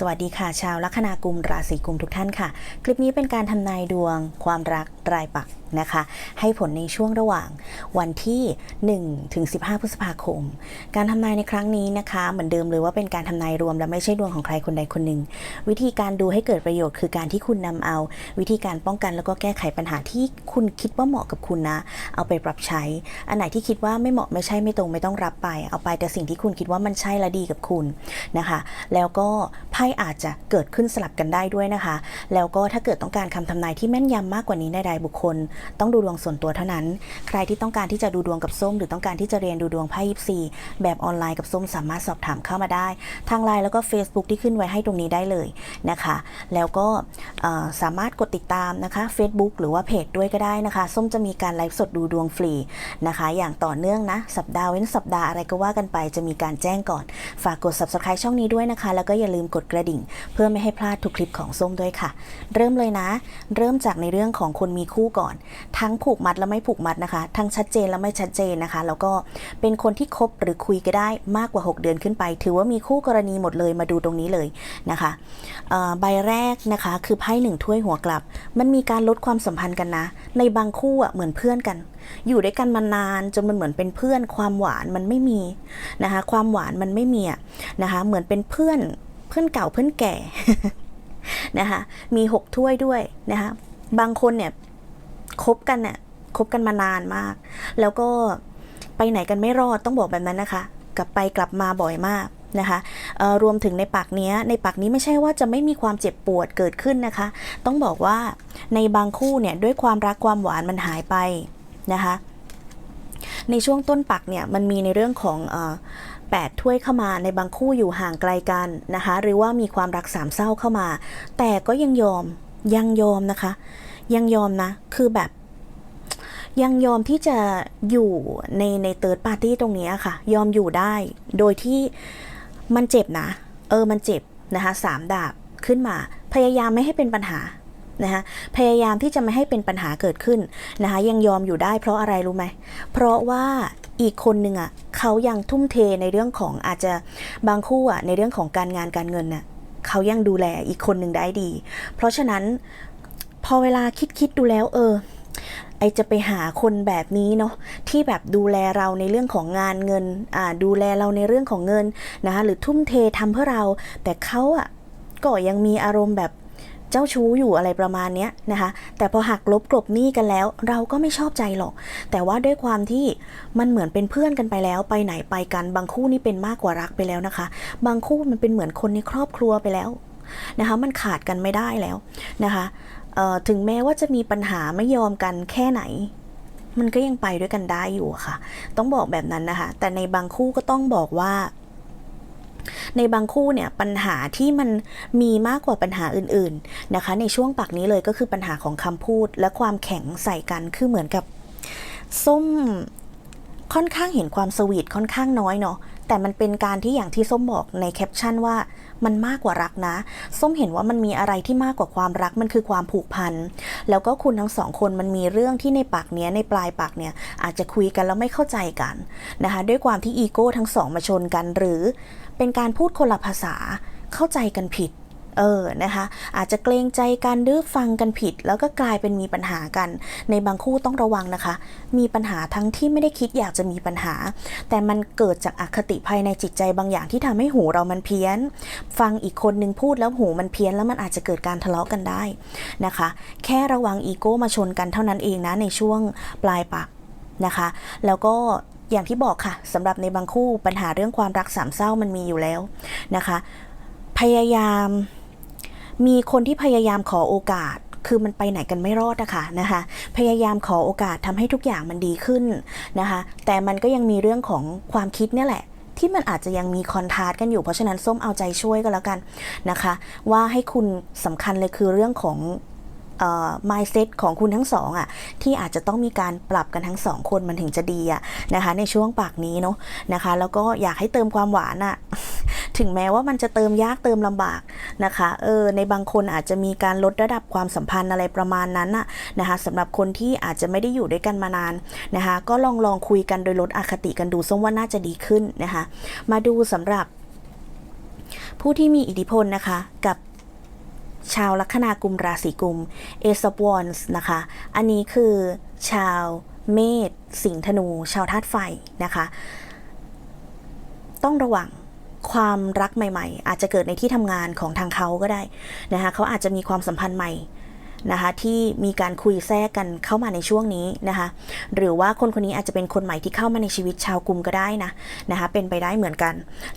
สวัสดีค่ะ ชาวลัคนากุมราศีกุมทุกท่านค่ะ คลิปนี้เป็นการทำนายดวง ความรักรายปักนะคะ ให้ผลในช่วงระหว่างวันที่ 1 ถึง 15 พฤษภาคม การทำนายในครั้งนี้นะคะ เหมือนเดิมเลยว่าเป็นการทำนายรวมและไม่ใช่ดวงของใครคนใดคนหนึ่ง วิธีการดูให้เกิดประโยชน์คือการที่คุณนำเอา วิธีการป้องกันแล้วก็แก้ไขปัญหาที่คุณคิดว่าเหมาะกับคุณนะ เอาไปปรับใช้ อันไหนที่คิดว่าไม่เหมาะไม่ใช่ไม่ตรงไม่ต้องรับไป เอาไปแต่สิ่งที่คุณคิดว่ามันใช่และดีกับคุณนะคะ แล้วก็ไพ่อาจจะเกิดขึ้นสลับกันได้ด้วยนะคะ แล้วก็ถ้าเกิดต้องการคำทำนายที่แม่นยำมากกว่านี้ในรายบุคคลต้องดูดวงส่วนตัวเท่านั้น ใครที่ต้องการที่จะดูดวงกับส้ม หรือต้องการที่จะเรียนดูดวงไพ่ยิปซีแบบออนไลน์กับส้มสามารถสอบถามเข้ามาได้ ทางไลน์แล้วก็ Facebook ที่ขึ้นไว้ให้ตรงนี้ได้เลยนะคะ แล้วก็สามารถกดติดตามนะคะ Facebook หรือว่าเพจด้วยก็ได้นะคะ ส้มจะมีการไลฟ์สดดูดวงฟรีนะคะ อย่างต่อเนื่องนะ สัปดาห์เว้นสัปดาห์อะไรก็ว่ากันไปจะมีการแจ้งก่อน ฝากกด subscribe ช่องนี้ด้วยนะคะ แล้วก็อย่าลืมกดกระดิ่ง เพื่อไม่ให้พลาดทุกคลิปของส้มด้วยค่ะ เริ่มเลยนะ เริ่มจากในเรื่องของคนมีคู่ก่อนทั้งผูกมัดและไม่ผูกมัดนะคะ ทั้งชัดเจนและไม่ชัดเจนนะคะ แล้วก็เป็นคนที่คบหรือคุยก็ได้มากกว่า 6 เดือนขึ้นไป ถือว่ามีคู่กรณีหมดเลยมาดูตรงนี้เลยนะคะใบแรกนะคะคือไพ่หนึ่งถ้วยหัวกลับ มันมีการลดความสัมพันธ์กันนะ ในบางคู่อะเหมือนเพื่อนกัน อยู่ด้วยกันมานานจนมันเหมือนเป็นเพื่อน ความหวานมันไม่มีนะคะความหวานมันไม่มีอะนะคะเหมือนเป็นเพื่อนเพื่อนเก่าเพื่อนแก่นะคะมีหกถ้วยด้วยนะคะบางคนเนี่ย คบกันเนี่ยคบกันมานานมาก แล้วก็ไปไหนกันไม่รอดต้องบอกแบบนั้นนะคะ กลับไปกลับมาบ่อยมากนะคะรวมถึงในปากเนี้ยในปากนี้ไม่ใช่ว่าจะไม่มีความเจ็บปวดเกิดขึ้นนะคะ ต้องบอกว่าในบางคู่เนี่ยด้วยความรักความหวานมันหายไปนะคะ ในช่วงต้นปักเนี่ยมันมีในเรื่องของแปดถ้วยเข้ามาในบางคู่อยู่ห่างไกลกันนะคะ หรือว่ามีความรักสามเศร้าเข้ามา แต่ก็ยังยอมยังยอมนะคะ ยังยอมนะ คือแบบ ยังยอมที่จะอยู่ในในเติร์ดปาร์ตี้ตรงนี้ค่ะ ยอมอยู่ได้ โดยที่มันเจ็บนะ เออมันเจ็บนะคะสามดาบขึ้นมา พยายามไม่ให้เป็นปัญหานะคะพยายามที่จะไม่ให้เป็นปัญหาเกิดขึ้นนะคะยังยอมอยู่ได้เพราะอะไรรู้ไหม เพราะว่าอีกคนหนึ่งอะเขายังทุ่มเทในเรื่องของอาจจะบางคู่อะในเรื่องของการงานการเงินน่ะเขายังดูแลอีกคนหนึ่งได้ดี เพราะฉะนั้น พอเวลาคิดคิดดูแล้วเออ ไอจะไปหาคนแบบนี้เนาะที่แบบดูแลเราในเรื่องของงานเงินอ่าดูแลเราในเรื่องของเงินนะคะหรือทุ่มเททำเพื่อเรา แต่เขาอะก็ยังมีอารมณ์แบบเจ้าชู้อยู่อะไรประมาณเนี้ยนะคะ แต่พอหักลบกลบหนี้กันแล้ว เราก็ไม่ชอบใจหรอก แต่ว่าด้วยความที่มันเหมือนเป็นเพื่อนกันไปแล้วไปไหนไปกัน บางคู่นี่เป็นมากกว่ารักไปแล้วนะคะ บางคู่มันเป็นเหมือนคนในครอบครัวไปแล้วนะคะ มันขาดกันไม่ได้แล้วนะคะ ถึงแม้ว่าจะมีปัญหาไม่ยอมกันแค่ไหน มันก็ยังไปด้วยกันได้อยู่ค่ะ ต้องบอกแบบนั้นนะคะ แต่ในบางคู่ก็ต้องบอกว่า ในบางคู่เนี่ยปัญหาที่มันมีมากกว่าปัญหาอื่น ๆนะคะ ในช่วงปักนี้เลยก็คือปัญหาของคำพูดและความแข็งใส่กันคือเหมือนกับส้มค่อนข้างเห็นความสวีทค่อนข้างน้อยเนาะแต่มันเป็นการที่อย่างที่ส้มบอกในแคปชั่นว่า มันมากกว่ารักนะ ส้มเห็นว่ามันมีอะไรที่มากกว่าความรักมันคือความผูกพัน แล้วก็คุณทั้งสองคนมันมีเรื่องที่ในปากเนี้ยในปลายปากเนี่ยอาจจะคุยกันแล้วไม่เข้าใจกันนะคะ ด้วยความที่อีโก้ทั้งสองมาชนกัน หรือเป็นการพูดคนละภาษาเข้าใจกันผิด เออนะคะ อาจจะเกรงใจกันหรือฟังกันผิด แล้วก็กลายเป็นมีปัญหากัน ในบางคู่ต้องระวังนะคะ มีปัญหาทั้งที่ไม่ได้คิดอยากจะมีปัญหา แต่มันเกิดจากอคติภายในจิตใจบางอย่างที่ทำให้หูเรามันเพี้ยน ฟังอีกคนนึงพูดแล้วหูมันเพี้ยน แล้วมันอาจจะเกิดการทะเลาะกันได้นะคะ แค่ระวังอีโก้มาชนกันเท่านั้นเองนะในช่วงปลายปากนะคะ แล้วก็อย่างที่บอกค่ะสำหรับในบางคู่ปัญหาเรื่องความรักสามเศร้ามันมีอยู่แล้วนะคะ พยายาม มีคนที่พยายามขอโอกาสคือมันไปไหนกันไม่รอดนะคะนะคะ พยายามขอโอกาสทำให้ทุกอย่างมันดีขึ้นนะคะ แต่มันก็ยังมีเรื่องของความคิดเนี่ยแหละ ที่มันอาจจะยังมีคอนทาสกันอยู่เพราะฉะนั้นส้มเอาใจช่วยก็แล้วกันนะคะ ว่าให้คุณสำคัญเลยคือเรื่องของเอ่อ mindset ของคุณทั้งสองอะที่อาจจะต้องมีการปรับกันทั้งสองคนมันถึงจะดีอะนะคะ ในช่วงปากนี้เนาะนะคะ แล้วก็อยากให้เติมความหวานอะ ถึงแม้ว่ามันจะเติมยากเติมลำบากนะคะเออในบางคนอาจจะมีการลดระดับความสัมพันธ์อะไรประมาณนั้นน่ะนะคะสำหรับคนที่อาจจะไม่ได้อยู่ด้วยกันมานานนะคะก็ลองลองคุยกันโดยลดอคติกันดูส้มว่าน่าจะดีขึ้นนะคะมาดูสำหรับผู้ที่มีอิทธิพลนะคะกับชาวลัคนากุมราศีกุม Ace of Wands นะคะ อันนี้คือชาวเมษสิงห์ธนู ชาวธาตุไฟนะคะ ต้องระวัง ความรักใหม่ ๆ อาจจะเกิดในที่ทำงานของทางเขาก็ได้นะคะเขาอาจจะมีความสัมพันธ์ใหม่ นะคะที่มีการคุยแทรกกันเข้ามาในช่วงนี้นะคะหรือว่าคนคนนี้อาจจะเป็นคนใหม่ที่เข้ามาในชีวิตชาวกลุ่มก็ได้นะนะคะเป็นไปได้เหมือนกัน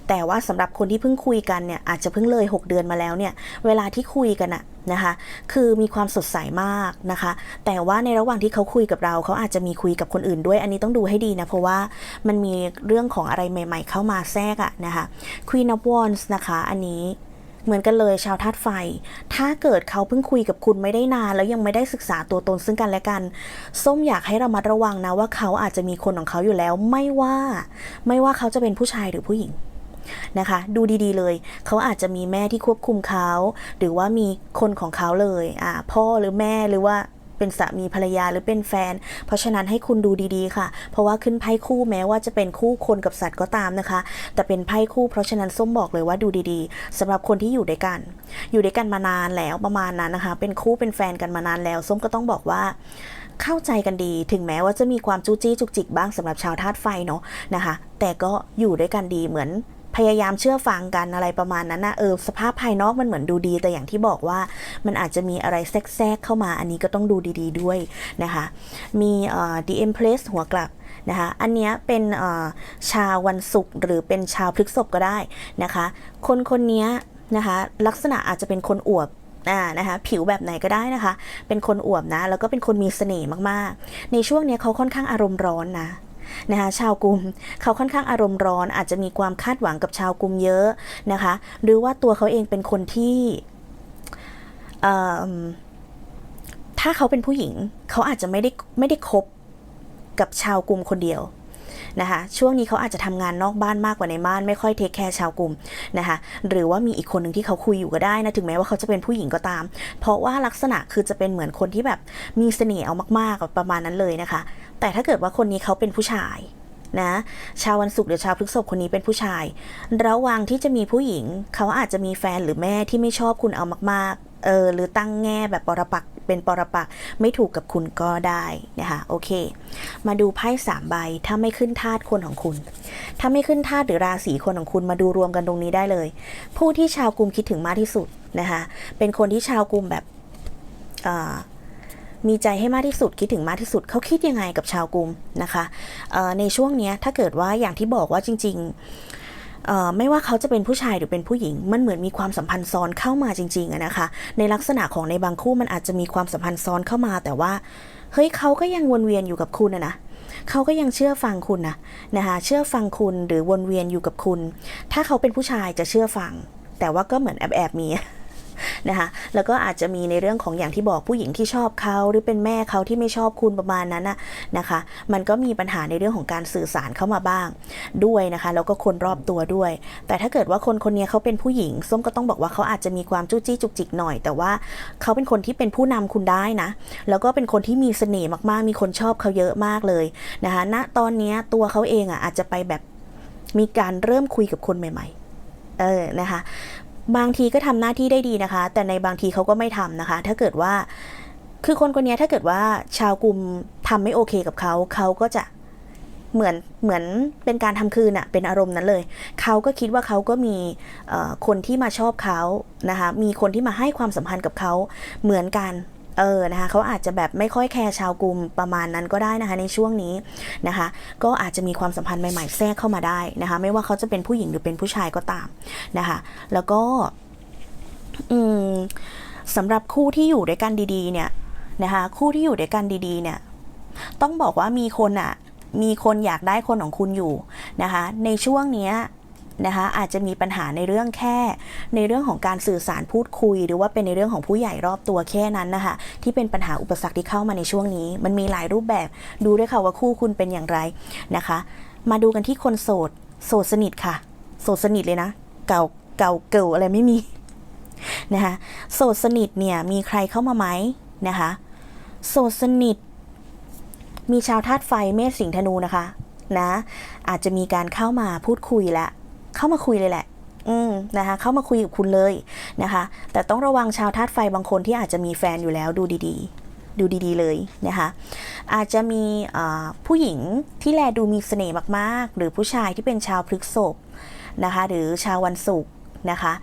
แต่ว่าสำหรับคนที่เพิ่งคุยกันเนี่ยอาจจะเพิ่งเลย 6 เดือนมาแล้วเนี่ยเวลาที่คุยกันอะนะคะคือมีความสดใสมากนะคะ แต่ว่าในระหว่างที่เขาคุยกับเรา เขาอาจจะมีคุยกับคนอื่นด้วย อันนี้ต้องดูให้ดีนะ เพราะว่ามันมีเรื่องของอะไรใหม่ ๆ เข้ามาแทรกอะนะคะ Queen of Wands นะคะ อันนี้ เหมือนกันเลยชาวธาตุไฟ ถ้าเกิดเขาเพิ่งคุยกับคุณไม่ได้นาน แล้วยังไม่ได้ศึกษาตัวตนซึ่งกันและกัน ส้มอยากให้เรามาระวังนะว่าเขาอาจจะมีคนของเขาอยู่แล้ว ไม่ว่า ไม่ว่าเขาจะเป็นผู้ชายหรือผู้หญิงนะคะ ดูดีๆเลย เขาอาจจะมีแม่ที่ควบคุมเขา หรือว่ามีคนของเขาเลยอ่าพ่อหรือแม่หรือว่า เป็นสามีภรรยาหรือเป็นแฟน เพราะฉะนั้นให้คุณดูดีๆค่ะ เพราะว่าขึ้นไพ่คู่แม้ว่าจะเป็นคู่คนกับสัตว์ก็ตามนะคะ แต่เป็นไพ่คู่เพราะฉะนั้นส้มบอกเลยว่าดูดีๆสำหรับคนที่อยู่ด้วยกัน อยู่ด้วยกันมานานแล้วประมาณนั้นนะคะ เป็นคู่เป็นแฟนกันมานานแล้ว ส้มก็ต้องบอกว่าเข้าใจกันดี ถึงแม้ว่าจะมีความจู้จี้จุกจิกบ้างสำหรับชาวธาตุไฟเนาะนะคะ แต่ก็อยู่ด้วยกันดีเหมือน พยายามเชื่อฟังกันอะไรประมาณนั้นนะเออสภาพภายนอกมันเหมือนดูดี แต่อย่างที่บอกว่ามันอาจจะมีอะไรแทรกเข้ามาอันนี้ก็ต้องดูดี ๆ ด้วยนะคะ มีเอ่อ The Empress หัวกลับนะคะ อันนี้เป็นเอ่อชาววันศุกร์หรือเป็นชาวพฤกษภก็ได้นะคะ คนคนนี้นะคะลักษณะอาจจะเป็นคนอวบอ่านะคะผิวแบบไหนก็ได้นะคะ เป็นคนอวบนะ แล้วก็เป็นคนมีเสน่ห์มากๆ ในช่วงนี้เขาค่อนข้างอารมณ์ร้อนนะ นะคะชาวกลุ่มเขาค่อนข้างอารมณ์ร้อน อาจจะมีความคาดหวังกับชาวกลุ่มเยอะนะคะ หรือว่าตัวเขาเองเป็นคนที่ถ้าเขาเป็นผู้หญิง เขาอาจจะไม่ได้ไม่ได้คบกับชาวกลุ่มคนเดียว นะคะช่วงนี้เขาอาจจะทำงานนอกบ้านมากกว่าในบ้านไม่ค่อยเทคแคร์ชาวกลุ่มนะคะหรือว่ามีอีกคนหนึ่งที่เขาคุยอยู่ก็ได้นะถึงแม้ว่าเขาจะเป็นผู้หญิงก็ตาม เพราะว่าลักษณะคือจะเป็นเหมือนคนที่แบบมีเสน่ห์เอามากๆประมาณนั้นเลยนะคะ แต่ถ้าเกิดว่าคนนี้เขาเป็นผู้ชายนะชาววันศุกร์หรือชาวพฤกษภคนนี้เป็นผู้ชาย ระวังที่จะมีผู้หญิง เขาอาจจะมีแฟนหรือแม่ที่ไม่ชอบคุณเอามากๆเออหรือตั้งแง่แบบปรปักษ์ เป็นปรปักษ์ไม่ถูกกับคุณก็ได้นะคะโอเค มาดูไพ่สามใบถ้าไม่ขึ้นธาตุคนของคุณ ถ้าไม่ขึ้นธาตุหรือราศีคนของคุณมาดูรวมกันตรงนี้ได้เลย ผู้ที่ชาวกลุ่มคิดถึงมากที่สุดนะคะเป็นคนที่ชาวกลุ่มแบบมีใจให้มากที่สุดคิดถึงมากที่สุดเขาคิดยังไงกับชาวกรุงนะคะในช่วงนี้ถ้าเกิดว่าอย่างที่บอกว่าจริง ๆ ไม่ว่าเขาจะเป็นผู้ชายหรือเป็นผู้หญิง มันเหมือนมีความสัมพันธ์ซ้อนเข้ามาจริงๆนะคะ ในลักษณะของในบางคู่มันอาจจะมีความสัมพันธ์ซ้อนเข้ามา แต่ว่าเฮ้ยเขาก็ยังวนเวียนอยู่กับคุณนะนะเขาก็ยังเชื่อฟังคุณนะนะคะเชื่อฟังคุณหรือวนเวียนอยู่กับคุณ ถ้าเขาเป็นผู้ชายจะเชื่อฟัง แต่ว่าก็เหมือนแอบแอบๆมี นะคะแล้วก็อาจจะมีในเรื่องของอย่างที่บอกผู้หญิงที่ชอบเขาหรือเป็นแม่เขาที่ไม่ชอบคุณประมาณนั้นนะนะคะ มันก็มีปัญหาในเรื่องของการสื่อสารเข้ามาบ้างด้วยนะคะแล้วก็คนรอบตัวด้วย แต่ถ้าเกิดว่าคนคนนี้เขาเป็นผู้หญิงส้มก็ต้องบอกว่าเขาอาจจะมีความจู้จี้จุกจิกหน่อย แต่ว่าเขาเป็นคนที่เป็นผู้นำคุณได้นะ แล้วก็เป็นคนที่มีเสน่ห์มากๆ มีคนชอบเขาเยอะมากเลยนะคะณตอนนี้ตัวเขาเองอะอาจจะไปแบบมีการเริ่มคุยกับคนใหม่ ๆ เออนะคะ บางทีก็ทำหน้าที่ได้ดีนะคะ แต่ในบางทีเขาก็ไม่ทำนะคะ ถ้าเกิดว่า คือคนคนนี้ถ้าเกิดว่าชาวกลุ่มทำไม่โอเคกับเขาเขาก็จะเหมือนเหมือนเป็นการทำคืนอะเป็นอารมณ์นั้นเลย เขาก็คิดว่าเขาก็มีคนที่มาชอบเขานะคะ มีคนที่มาให้ความสัมพันธ์กับเขาเหมือนกัน เออนะคะเขาอาจจะแบบไม่ค่อยแคร์ชาวกลุ่มประมาณนั้นก็ได้นะคะในช่วงนี้นะคะ ก็อาจจะมีความสัมพันธ์ใหม่ๆแทรกเข้ามาได้นะคะ ไม่ว่าเขาจะเป็นผู้หญิงหรือเป็นผู้ชายก็ตามนะคะ แล้วก็อืมสำหรับคู่ที่อยู่ด้วยกันดีๆ เนี่ยนะคะคู่ที่อยู่ด้วยกันดีๆ เนี่ย ต้องบอกว่ามีคนอะมีคนอยากได้คนของคุณอยู่นะคะ ในช่วงเนี้ย นะคะอาจจะมีปัญหาในเรื่องแค่ ในเรื่องของการสื่อสารพูดคุย หรือว่าเป็นในเรื่องของผู้ใหญ่รอบตัวแค่นั้นนะคะที่เป็นปัญหาอุปสรรคที่เข้ามาในช่วงนี้ มันมีหลายรูปแบบดูด้วยค่ะว่าคู่คุณเป็นอย่างไรนะคะ มาดูกันที่คนโสดโสดสนิทค่ะ โสดสนิทเลยนะ เก่าเก่าเกิลอะไรไม่มีนะคะโสดสนิทเนี่ยมีใครเข้ามาไหมนะคะโสดสนิท มีชาวธาตุไฟเมษสิงห์ธนูนะคะนะอาจจะมีการเข้ามาพูดคุยแล้ว เข้ามาคุยเลยแหละ อืมนะคะ เข้ามาคุยกับคุณเลยนะคะ แต่ต้องระวังชาวธาตุไฟบางคนที่อาจจะมีแฟนอยู่แล้วดูดีๆ ดูดีๆเลยนะคะ อาจจะมีอ่าผู้หญิงที่แลดูมีเสน่ห์มากๆ หรือผู้ชายที่เป็นชาวพฤกษภนะคะ หรือชาววันศุกร์นะคะ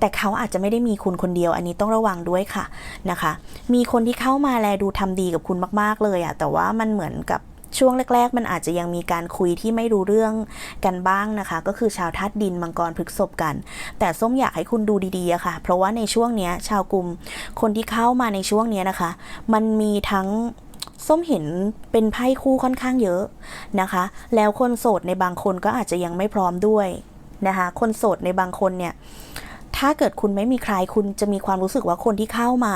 แต่เขาอาจจะไม่ได้มีคุณคนเดียว อันนี้ต้องระวังด้วยค่ะนะคะ มีคนที่เข้ามาแลดูทำดีกับคุณมาก ๆ เลยอะแต่ว่ามันเหมือนกับ ช่วงแรก ๆ มันอาจจะยังมีการคุยที่ไม่รู้เรื่องกันบ้างนะคะ ก็คือชาวธาตุดินมังกรพฤกษภกัน แต่ส้มอยากให้คุณดูดีๆค่ะ เพราะว่าในช่วงเนี้ยชาวกลุ่มคนที่เข้ามาในช่วงเนี้ยนะคะ มันมีทั้งส้มเห็นเป็นไพ่คู่ค่อนข้างเยอะนะคะ แล้วคนโสดในบางคนก็อาจจะยังไม่พร้อมด้วยนะคะ คนโสดในบางคนเนี่ย ถ้าเกิดคุณไม่มีใครคุณจะมีความรู้สึกว่าคนที่เข้ามา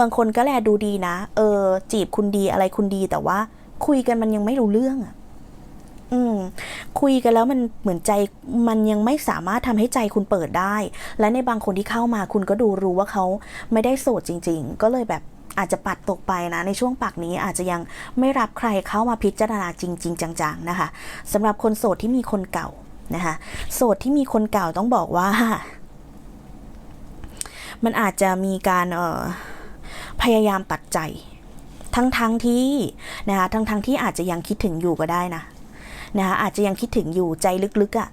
บางคนก็แลดูดีนะ เออ จีบคุณดีอะไรคุณดีแต่ว่า คุยกันมันยังไม่รู้เรื่องอะอืม คุยกันแล้วมันเหมือนใจมันยังไม่สามารถทำให้ใจคุณเปิดได้ และในบางคนที่เข้ามาคุณก็ดูรู้ว่าเขาไม่ได้โสดจริง ๆ ก็เลยแบบอาจจะปัดตกไปนะ ในช่วงปักนี้อาจจะยังไม่รับใครเข้ามาพิจารณาจริง ๆ จังๆนะคะสำหรับคนโสดที่มีคนเก่านะคะโสดที่มีคนเก่าต้องบอกว่า มันอาจจะมีการเออพยายามตัดใจ ทั้งทั้งๆที่นะคะทั้งทั้งที่อาจจะยังคิดถึงอยู่ก็ได้นะนะคะอาจจะยังคิดถึงอยู่ใจลึกๆอะ่ะ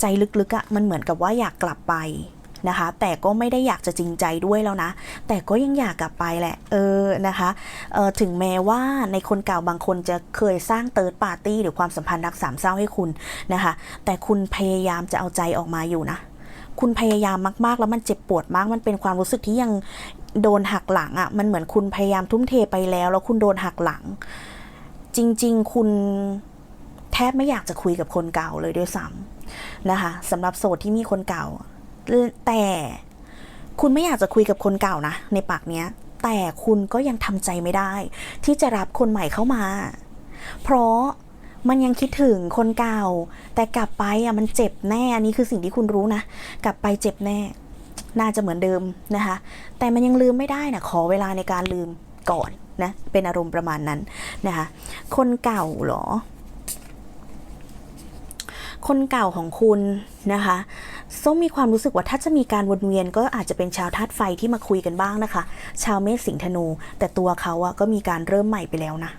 ใจลึกๆอะ่ะมันเหมือนกับว่าอยากกลับไปนะคะแต่ก็ไม่ได้อยากจะจริงใจด้วยแล้วนะ แต่ก็ยังอยากกลับไปแหละ เออนะคะเออถึงแม้ว่าในคนเก่าบางคนจะเคยสร้างเติร์ดปาร์ตี้หรือความสัมพันธ์รักสามเศร้าให้คุณนะคะ แต่คุณพยายามจะเอาใจออกมาอยู่นะ คุณพยายามมากๆ แล้วมันเจ็บปวดมาก มันเป็นความรู้สึกที่ยังโดนหักหลังอะ่ะ มันเหมือนคุณพยายามทุ่มเทไปแล้ว แล้วคุณโดนหักหลัง จริง ๆ คุณแทบไม่อยากจะคุยกับคนเก่าเลยด้วยซ้ำนะคะสำหรับโสดที่มีคนเก่า แต่คุณไม่อยากจะคุยกับคนเก่านะ ในปากเนี้ย แต่คุณก็ยังทำใจไม่ได้ ที่จะรับคนใหม่เข้ามา เพราะ มันยังคิดถึงคนเก่า แต่กลับไปอะมันเจ็บแน่อันนี้คือสิ่งที่คุณรู้นะ กลับไปเจ็บแน่ น่าจะเหมือนเดิมนะคะ แต่มันยังลืมไม่ได้นะขอเวลาในการลืมก่อนนะเป็นอารมณ์ประมาณนั้นนะคะ คนเก่าเหรอ คนเก่าของคุณนะคะส้มมีความรู้สึกว่าถ้าจะมีการวนเวียนก็อาจจะเป็นชาวธาตุไฟที่มาคุยกันบ้างนะคะ ชาวเมษสิงห์ธนู แต่ตัวเขาอะก็มีการเริ่มใหม่ไปแล้วนะ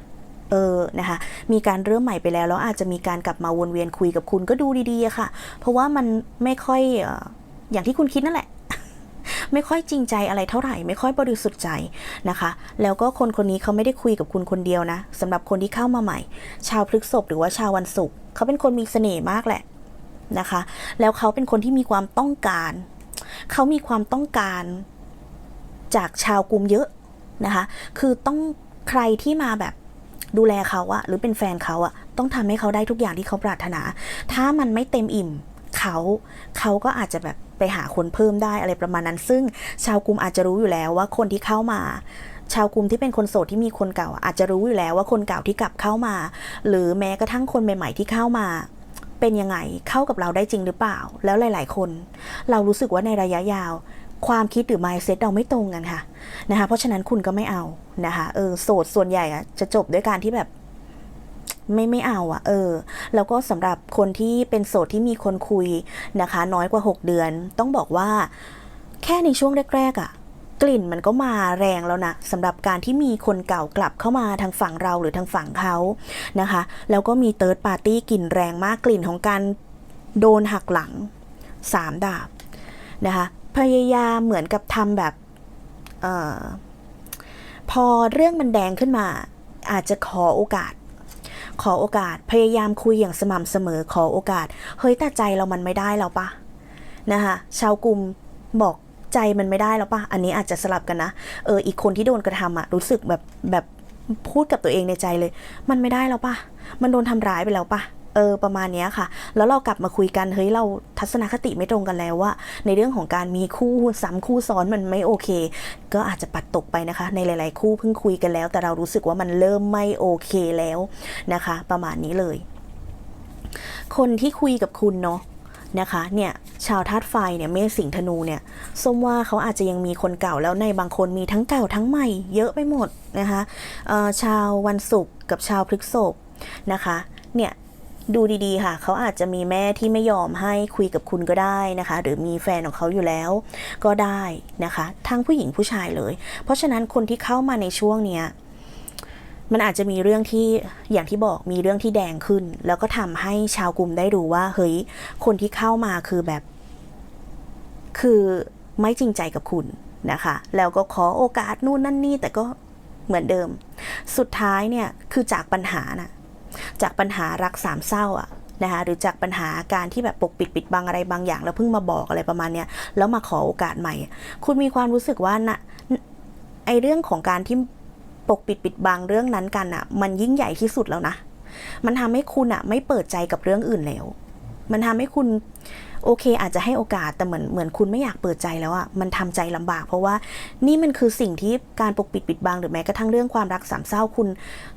เออนะคะมีการเริ่มใหม่ไปแล้ว แล้วอาจจะมีการกลับมาวนเวียนคุยกับคุณก็ดูดีๆค่ะ เพราะว่ามันไม่ค่อยอย่างที่คุณคิดนั่นแหละไม่ค่อยจริงใจอะไรเท่าไหร่ ไม่ค่อยบริสุทธิ์ใจนะคะ แล้วก็คนคนนี้เขาไม่ได้คุยกับคุณคนเดียวนะสำหรับคนที่เข้ามาใหม่ ชาวพฤกษภหรือว่าชาววันศุกร์เขาเป็นคนมีเสน่ห์มากแหละนะคะ แล้วเขาเป็นคนที่มีความต้องการ เขามีความต้องการ จากชาวกลุ่มเยอะนะคะ คือต้องใครที่มาแบบ ดูแลเขาอะหรือเป็นแฟนเขาอะต้องทำให้เขาได้ทุกอย่างที่เขาปรารถนา ถ้ามันไม่เต็มอิ่มเขาเขาก็อาจจะแบบไปหาคนเพิ่มได้อะไรประมาณนั้น ซึ่งชาวกลุ่มอาจจะรู้อยู่แล้วว่าคนที่เข้ามา ชาวกลุ่มที่เป็นคนโสดที่มีคนเก่าอะอาจจะรู้อยู่แล้วว่าคนเก่าที่กลับเข้ามา หรือแม้กระทั่งคนใหม่ ๆ ที่เข้ามา เป็นยังไงเข้ากับเราได้จริงหรือเปล่า แล้วหลาย ๆ คน เรารู้สึกว่าในระยะยาว ความคิดหรือ mindset เราไม่ตรงกันค่ะนะคะเพราะฉะนั้นคุณก็ไม่เอา นะคะเออโสดส่วนใหญ่อะจะจบด้วยการที่แบบไม่ไม่เอาอะเออ แล้วก็สำหรับคนที่เป็นโสดที่มีคนคุยนะคะ น้อยกว่า 6 เดือน ต้องบอกว่า แค่ในช่วงแรกๆอะกลิ่นมันก็มาแรงแล้วนะสำหรับการที่มีคนเก่ากลับเข้ามาทางฝั่งเราหรือทางฝั่งเขานะคะ แล้วก็มีเติร์ดปาร์ตี้กลิ่นแรงมากกลิ่นของการโดนหักหลังสามดาบนะคะ พยายามเหมือนกับทำแบบ เออ พอเรื่องมันแดงขึ้นมา อาจจะขอโอกาส ขอโอกาสพยายามคุยอย่างสม่ำเสมอขอโอกาส เฮ้ยแต่ใจเรามันไม่ได้แล้วปะนะคะชาวกลุ่มบอกใจมันไม่ได้แล้วปะอันนี้อาจจะสลับกันนะเอออีกคนที่โดนกระทำอะรู้สึกแบบแบบพูดกับตัวเองในใจเลย มันไม่ได้แล้วปะมันโดนทำร้ายไปแล้วปะ เออประมาณนี้ค่ะ แล้วเรากลับมาคุยกันเฮ้ยเราทัศนคติไม่ตรงกันแล้วว่า ในเรื่องของการมีคู่ซ้ำคู่ซ้อนมันไม่โอเค ก็อาจจะปัดตกไปนะคะ ในหลาย ๆ คู่เพิ่งคุยกันแล้ว แต่เรารู้สึกว่ามันเริ่มไม่โอเคแล้วนะคะ ประมาณนี้เลย คนที่คุยกับคุณเนาะนะคะเนี่ยชาวธาตุไฟเนี่ยเมษสิงธนูเนี่ยส้มว่าเขาอาจจะยังมีคนเก่าแล้วในบางคนมีทั้งเก่าทั้งใหม่เยอะไปหมดนะคะชาววันศุกร์กับชาวพฤกษภนะคะเนี่ย ดูดีๆค่ะ เขาอาจจะมีแม่ที่ไม่ยอมให้คุยกับคุณก็ได้นะคะ หรือมีแฟนของเขาอยู่แล้วก็ได้นะคะ ทั้งผู้หญิงผู้ชายเลย เพราะฉะนั้นคนที่เข้ามาในช่วงเนี้ยมันอาจจะมีเรื่องที่อย่างที่บอกมีเรื่องที่แดงขึ้น แล้วก็ทำให้ชาวกลุ่มได้รู้ว่าเฮ้ยคนที่เข้ามาคือแบบ คือไม่จริงใจกับคุณนะคะ แล้วก็ขอโอกาสนู่นนั่นนี่แต่ก็เหมือนเดิม สุดท้ายเนี่ยคือจากปัญหาน่ะ จากปัญหารักสามเศร้าอะนะคะหรือจากปัญหาการที่แบบปกปิดปิดบังอะไรบางอย่าง แล้วเพิ่งมาบอกอะไรประมาณเนี้ยแล้วมาขอโอกาสใหม่ คุณมีความรู้สึกว่านะไอเรื่องของการที่ปกปิดปิดบังเรื่องนั้นกันอะมันยิ่งใหญ่ที่สุดแล้วนะ มันทำให้คุณอะไม่เปิดใจกับเรื่องอื่นแล้ว มันทำให้คุณ โอเค อาจจะให้โอกาสแต่เหมือนเหมือนคุณไม่อยากเปิดใจแล้วอะมันทำใจลำบาก เพราะว่านี่มันคือสิ่งที่การปกปิดปิดบังหรือแม้กระทั่งเรื่องความรักสามเศร้าคุณ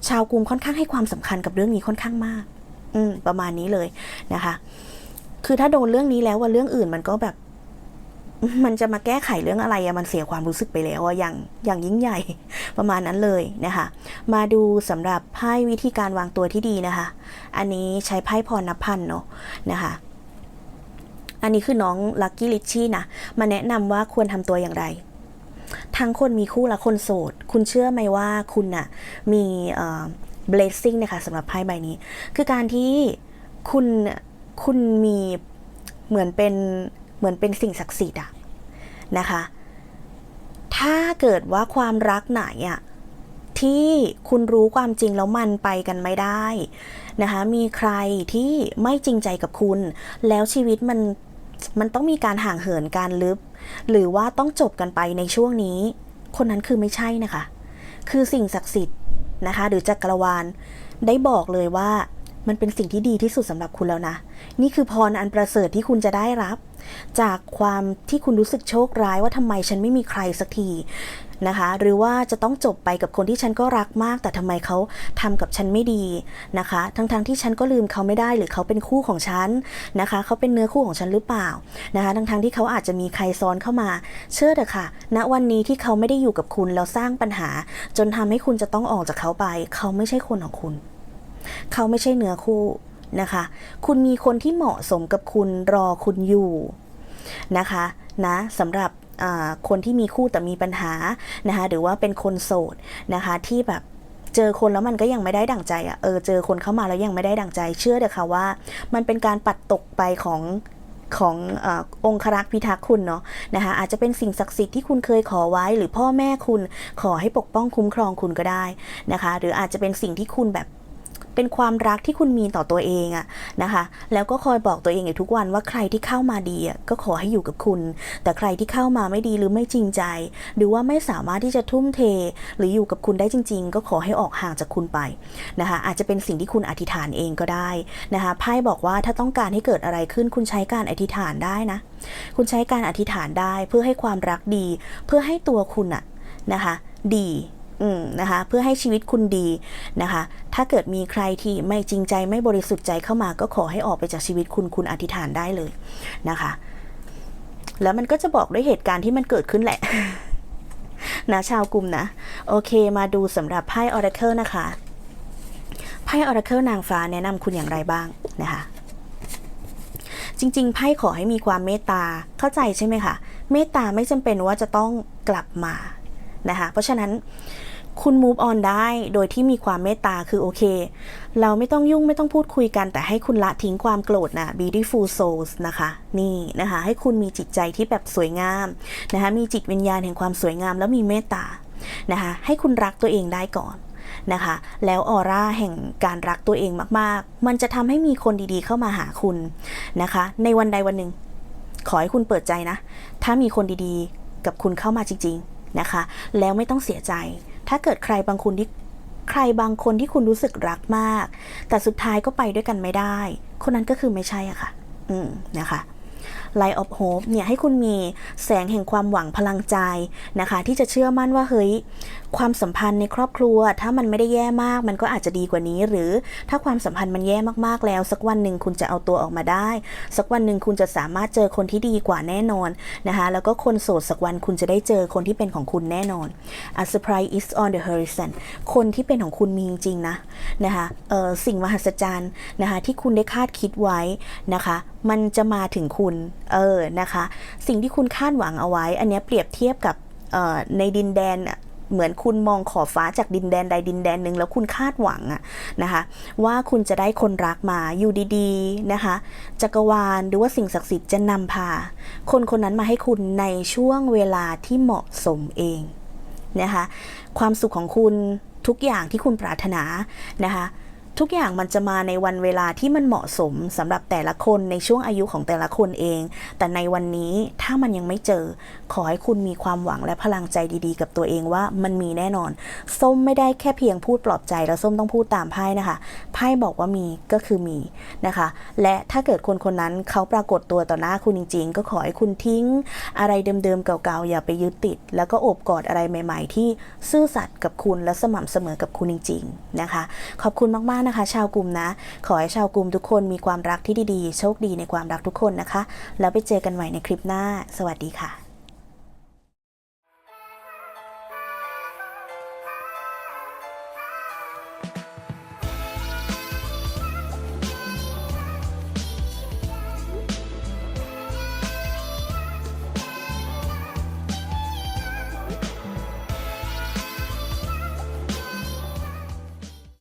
ชาวกรุงค่อนข้างให้ความสำคัญกับเรื่องนี้ค่อนข้างมาก อืม ประมาณนี้เลยนะคะ คือถ้าโดนเรื่องนี้แล้วว่าเรื่องอื่นมันก็แบบ มันจะมาแก้ไขเรื่องอะไรอะมันเสียความรู้สึกไปแล้วอะอย่างอย่างยิ่งใหญ่ประมาณนั้นเลยนะคะ มาดูสำหรับไพ่วิธีการวางตัวที่ดีนะคะ อันนี้ใช้ไพ่พรณพันเนาะนะคะ อันนี้คือน้องลักกี้ลิชชี่นะ มาแนะนำว่าควรทำตัวอย่างไร ทั้งคนมีคู่และคนโสด คุณเชื่อไหมว่าคุณน่ะมีเอ่อ blessing นะคะสำหรับไพ่ใบนี้ คือการที่คุณคุณมีเหมือนเป็นเหมือนเป็นสิ่งศักดิ์สิทธิ์อะนะคะ ถ้าเกิดว่าความรักไหนอะที่คุณรู้ความจริงแล้วมันไปกันไม่ได้นะคะ มีใครที่ไม่จริงใจกับคุณ แล้วชีวิตมัน มันต้องมีการห่างเหินการลึบ หรือว่าต้องจบกันไปในช่วงนี้ คนนั้นคือไม่ใช่นะคะ คือสิ่งศักดิ์สิทธิ์นะคะ หรือจักรวาลได้บอกเลยว่า มันเป็นสิ่งที่ดีที่สุดสำหรับคุณแล้วนะ นี่คือพรอันประเสริฐที่คุณจะได้รับ จากความที่คุณรู้สึกโชคร้ายว่าทำไมฉันไม่มีใครสักทีนะคะ หรือว่าจะต้องจบไปกับคนที่ฉันก็รักมาก แต่ทำไมเขาทำกับฉันไม่ดีนะคะ ทั้งๆทที่ฉันก็ลืมเขาไม่ได้หรือเขาเป็นคู่ของฉันนะคะ เขาเป็นเนื้อคู่ของฉันหรือเปล่านะคะ ทั้งๆทที่เขาอาจจะมีใครซ้อนเข้ามา เชื่อเถอะค่ะ ณวันนี้ที่เขาไม่ได้อยู่กับคุณแล้วสร้างปัญหา จนทำให้คุณจะต้องออกจากเขาไป เขาไม่ใช่คนของคุณ เขาไม่ใช่เนื้อคู่นะคะ คุณมีคนที่เหมาะสมกับคุณรอคุณอยู่นะคะนะสำหรับคนที่มีคู่แต่มีปัญหานะคะหรือว่าเป็นคนโสดนะคะที่แบบเจอคนแล้วมันก็ยังไม่ได้ดั่งใจอะ่ะเออเจอคนเข้ามาแล้วยังไม่ได้ดั่งใจ เชื่อเถอะค่ะว่า มันเป็นการปัดตกไปของของออองครักษ์พิทักษ์คุณเนาะนะคะอาจจะเป็นสิ่งศักดิ์สิทธิ์ที่คุณเคยขอไว้ หรือพ่อแม่คุณขอให้ปกป้องคุ้มครองคุณก็ได้นะคะ หรืออาจจะเป็นสิ่งที่คุณแบบ เป็นความรักที่คุณมีต่อตัวเองอะนะคะ แล้วก็คอยบอกตัวเองอยู่ทุกวันว่าใครที่เข้ามาดีอะก็ขอให้อยู่กับคุณ แต่ใครที่เข้ามาไม่ดีหรือไม่จริงใจ หรือว่าไม่สามารถที่จะทุ่มเท หรืออยู่กับคุณได้จริง ๆ ก็ขอให้ออกห่างจากคุณไปนะคะ อาจจะเป็นสิ่งที่คุณอธิษฐานเองก็ได้นะคะไพ่บอกว่าถ้าต้องการให้เกิดอะไรขึ้นคุณใช้การอธิษฐานได้นะ คุณใช้การอธิษฐานได้เพื่อให้ความรักดี เพื่อให้ตัวคุณอะนะคะ ดี นะคะเพื่อให้ชีวิตคุณดีนะคะ ถ้าเกิดมีใครที่ไม่จริงใจไม่บริสุทธิ์ใจเข้ามาก็ขอให้ออกไปจากชีวิตคุณคุณอธิษฐานได้เลยนะคะ แล้วมันก็จะบอกด้วยเหตุการณ์ที่มันเกิดขึ้นแหละนะชาวกลุ่มนะ โอเคมาดูสำหรับไพ่ Oracle นะคะไพ่ Oracle นางฟ้าแนะนำคุณอย่างไรบ้างนะคะจริงๆไพ่ขอให้มีความเมตตาเข้าใจใช่ไหมคะเมตตาไม่จำเป็นว่าจะต้องกลับมานะคะเพราะฉะนั้น คุณ move on ได้โดยที่มีความเมตตาคือโอเค เราไม่ต้องยุ่งไม่ต้องพูดคุยกัน แต่ให้คุณละทิ้งความโกรธนะ beautiful souls นะคะ นี่นะคะ ให้คุณมีจิตใจที่แบบสวยงามนะคะ มีจิตวิญญาณแห่งความสวยงาม แล้วมีเมตตานะคะ ให้คุณรักตัวเองได้ก่อนนะคะ แล้วออร่าแห่งการรักตัวเองมาก ๆ มันจะทำให้มีคนดีๆ เข้ามาหาคุณนะคะ ในวันใดวันหนึ่ง ขอให้คุณเปิดใจนะ ถ้ามีคนดีๆ กับคุณเข้ามาจริง ๆ นะคะ แล้วไม่ต้องเสียใจ ถ้าเกิดใครบางคนที่ใครบางคนที่คุณรู้สึกรักมาก แต่สุดท้ายก็ไปด้วยกันไม่ได้ คนนั้นก็คือไม่ใช่อะค่ะ อืมนะคะ Light of Hope เนี่ยให้คุณมีแสงแห่งความหวังพลังใจนะคะ ที่จะเชื่อมั่นว่าเฮ้ยความสัมพันธ์ในครอบครัว ถ้ามันไม่ได้แย่มาก มันก็อาจจะดีกว่านี้ หรือถ้าความสัมพันธ์มันแย่มากๆแล้ว สักวันหนึ่งคุณจะเอาตัวออกมาได้ สักวันหนึ่งคุณจะสามารถเจอคนที่ดีกว่าแน่นอนนะคะแล้วก็คนโสดสักวันคุณจะได้เจอคนที่เป็นของคุณแน่นอน A surprise is on the horizon คนที่เป็นของคุณมีจริงๆนะนะคะเออสิ่งมหัศจรรย์นะคะที่คุณได้คาดคิดไว้นะคะ มันจะมาถึงคุณ เออนะคะ สิ่งที่คุณคาดหวังเอาไว้ อันนี้เปรียบเทียบกับออในดินแดนเหมือนคุณมองขอบฟ้าจากดินแดนใดดินแดนหนึ่งแล้วคุณคาดหวังอะนะคะว่าคุณจะได้คนรักมาอยู่ดีๆนะคะจักรวาลหรือว่าสิ่งศักดิ์สิทธิ์จะนำพา คนคนนั้นมาให้คุณในช่วงเวลาที่เหมาะสมเองนะคะความสุขของคุณทุกอย่างที่คุณปรารถนานะคะ ทุกอย่างมันจะมาในวันเวลาที่มันเหมาะสมสำหรับแต่ละคนในช่วงอายุของแต่ละคนเอง แต่ในวันนี้ถ้ามันยังไม่เจอ ขอให้คุณมีความหวังและพลังใจดีๆ กับตัวเองว่ามันมีแน่นอน ส้มไม่ได้แค่เพียงพูดปลอบใจแล้วส้มต้องพูดตามไพ่นะคะ ไพ่บอกว่ามีก็คือมีนะคะ และถ้าเกิดคนคนนั้นเขาปรากฏตัวต่อหน้าคุณจริง ๆ ก็ขอให้คุณทิ้ง อะไรเดิมๆเก่าๆอย่าไปยึดติด แล้วก็โอบกอดอะไรใหม่ ๆ ที่ซื่อสัตย์กับคุณและสม่ำเสมอกับคุณจริง ๆ นะคะ ขอบคุณมากๆนะคะ ชาวกลุ่มนะ ขอให้ชาวกลุ่มทุกคนมีความรักที่ดีๆ โชคดีในความรักทุกคนนะคะ แล้วไปเจอกันใหม่ในคลิปหน้า สวัสดีค่ะ